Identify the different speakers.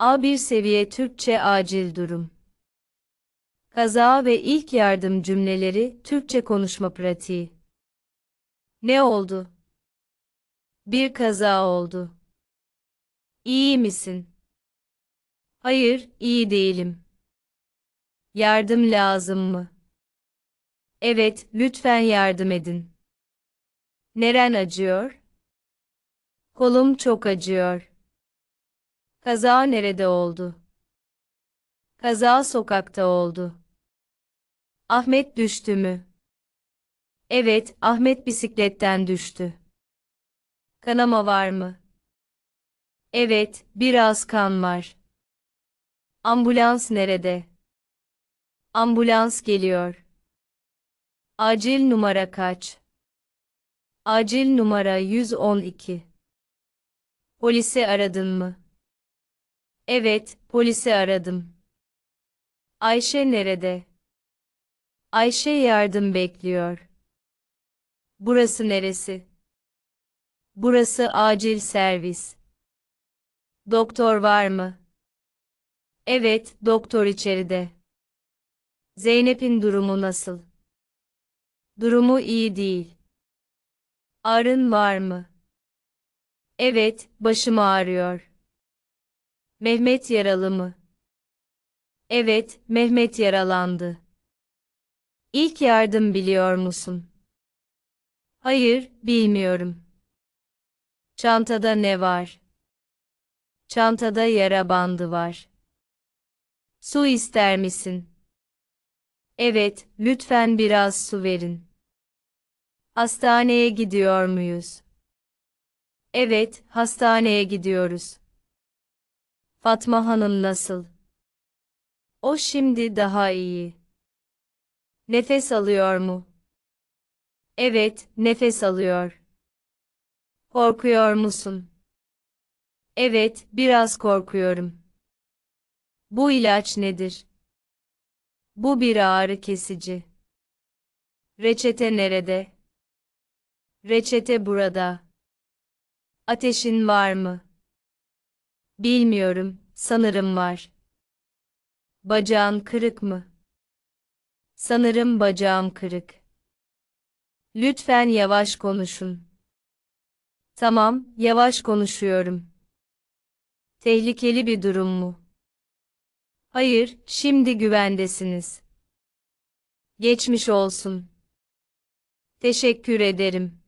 Speaker 1: A1 seviye Türkçe acil durum. Kaza ve ilk yardım cümleleri Türkçe konuşma pratiği. Ne oldu? Bir kaza oldu. İyi misin? Hayır, iyi değilim. Yardım lazım mı? Evet, lütfen yardım edin. Neren acıyor? Kolum çok acıyor. Kaza nerede oldu? Kaza sokakta oldu. Ahmet düştü mü? Evet, Ahmet bisikletten düştü. Kanama var mı? Evet, biraz kan var. Ambulans nerede? Ambulans geliyor. Acil numara kaç? Acil numara 112. Polisi aradın mı? Evet, polisi aradım. Ayşe nerede? Ayşe yardım bekliyor. Burası neresi? Burası acil servis. Doktor var mı? Evet, doktor içeride. Zeynep'in durumu nasıl? Durumu iyi değil. Ağrın var mı? Evet, başım ağrıyor. Mehmet yaralı mı? Evet, Mehmet yaralandı. İlk yardım biliyor musun? Hayır, bilmiyorum. Çantada ne var? Çantada yara bandı var. Su ister misin? Evet, lütfen biraz su verin. Hastaneye gidiyor muyuz? Evet, hastaneye gidiyoruz. Fatma Hanım nasıl? O şimdi daha iyi. Nefes alıyor mu? Evet, nefes alıyor. Korkuyor musun? Evet, biraz korkuyorum. Bu ilaç nedir? Bu bir ağrı kesici. Reçete nerede? Reçete burada. Ateşin var mı? Bilmiyorum, sanırım var. Bacağın kırık mı? Sanırım bacağım kırık. Lütfen yavaş konuşun. Tamam, yavaş konuşuyorum. Tehlikeli bir durum mu? Hayır, şimdi güvendesiniz. Geçmiş olsun. Teşekkür ederim.